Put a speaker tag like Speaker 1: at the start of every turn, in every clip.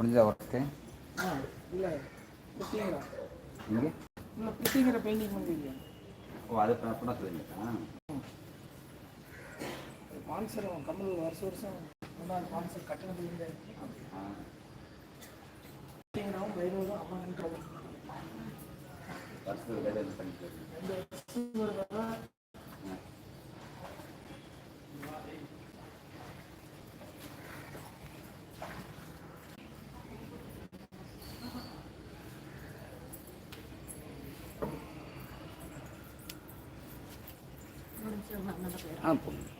Speaker 1: முடிஞ்சதா ஒர்க்கு
Speaker 2: இல்லை.
Speaker 1: இங்கே?
Speaker 2: இல்லை புட்டிங்கிற பெயிண்டிங் பண்ணுறீங்க
Speaker 1: ஓ அது பண்ண சொல்லுங்கக்கா
Speaker 2: ஸ்பான்சர் கமல் வருஷம் வருஷம் இருந்து.
Speaker 1: ஆ
Speaker 2: புட்டிங்கிறவும் பைரவரும் அம்மா நின்றவும்
Speaker 1: வருஷத்துக்கு வேலை எதுவும்
Speaker 2: 安
Speaker 1: 分。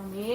Speaker 1: ต
Speaker 2: ร
Speaker 3: ง
Speaker 2: นี้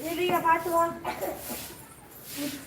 Speaker 3: வீடியோ பார்த்து வா
Speaker 2: ஊட்டி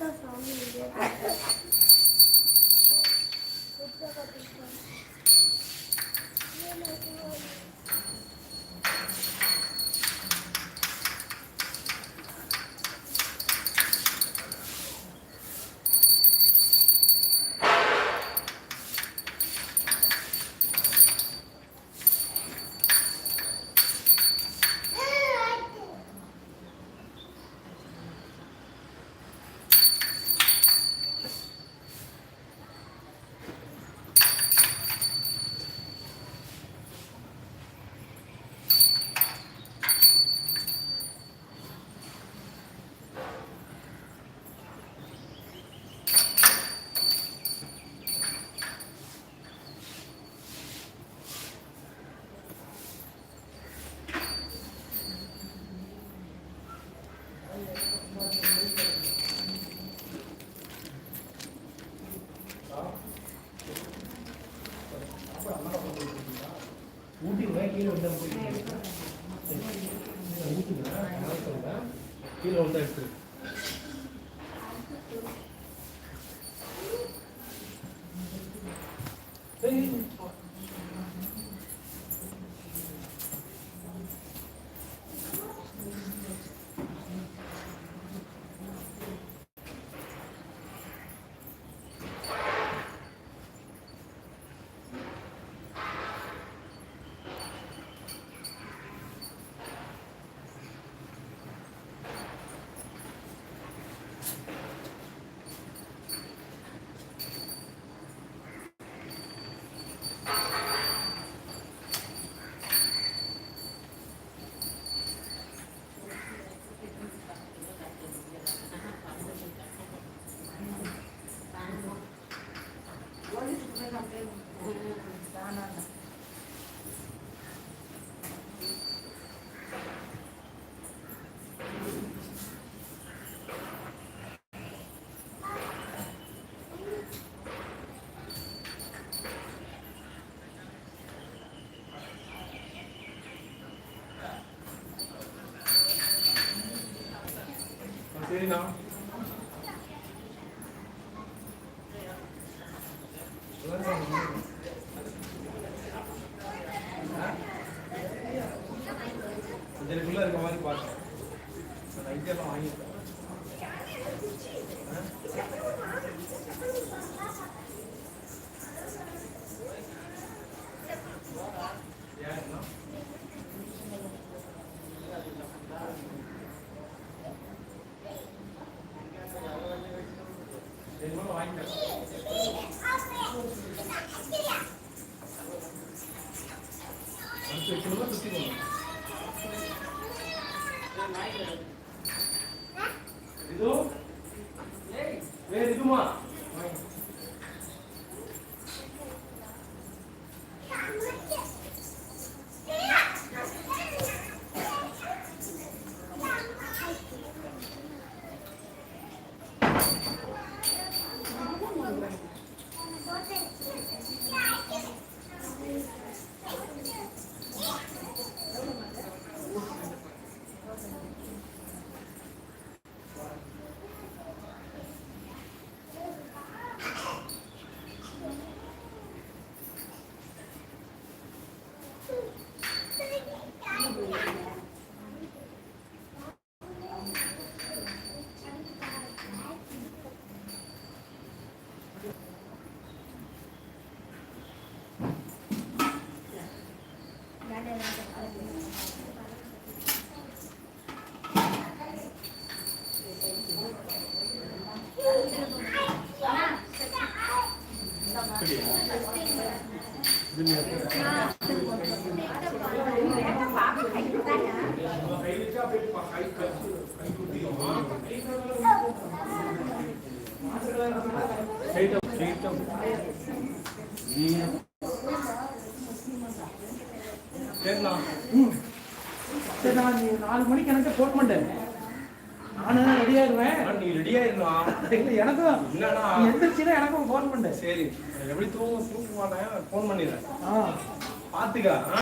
Speaker 2: ঠান্ডা একটু Thank
Speaker 4: you. 对呢。மாதிரி பார்த்தேன் நைட்டெல்லாம் வாங்கிட்டேன் ஏன்னா வேணுமா வாங்கிட்டேன் அடுத்து வைக்கணுமா சுத்தி போகணும் ಇದು ಇದು ಮಾ
Speaker 2: சரி நான் நீ நாலு மணிக்கு எனக்கு ஃபோன் பண்ணேன் நானும் ரெடி ஆயிடுவேன்
Speaker 4: நீ ரெடியா இருந்தா
Speaker 2: இல்லை எனக்கும்
Speaker 4: இல்லண்ணா
Speaker 2: நீ எந்திரிச்சுன்னா எனக்கும் ஃபோன் பண்ணேன்
Speaker 4: சரி எப்படி தூங்க தூக்க ஃபோன் பண்ணிடுறேன்
Speaker 2: ஆ
Speaker 4: பாத்துக்கா ஆ?